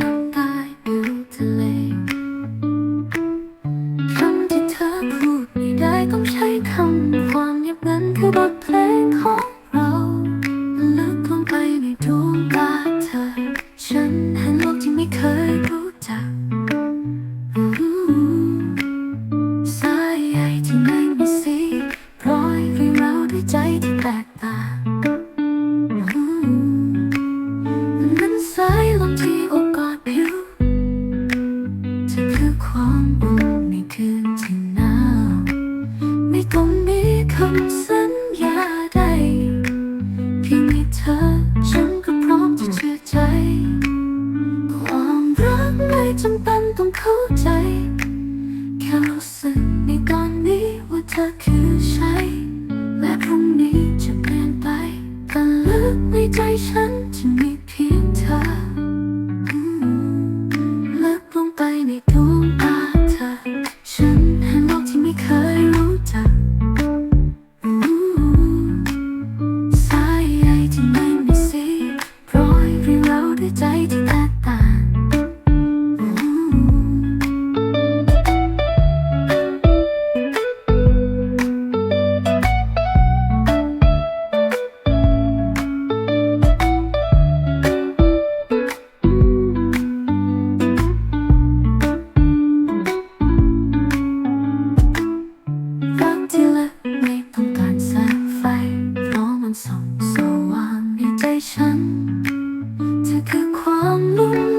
ก็ตายดูทะเลคำที่เธอพูดไม่ได้ต้ใช้คำความเงีบนั้นคือบทเพลเราลึกลงไปในดวงตาเธอ ฉันเห็นโลกที่ไม่เคยรู้จักสายใยที่ไม่มีสีรอยเรื่องราวด้ใจที่แตกตาง inside long คงมีคำสัญญาใดเพียงให้เธอฉันก็พร้อมจะเชื่อใจ ความรักไม่จำเป็นต้องเข้าใจ แค่รู้สึกในตอนนี้ว่าเธอคือใช่และพรุ่งนี้จะเปลี่ยนไปแต่ลึกในใจฉันจะมี 忙碌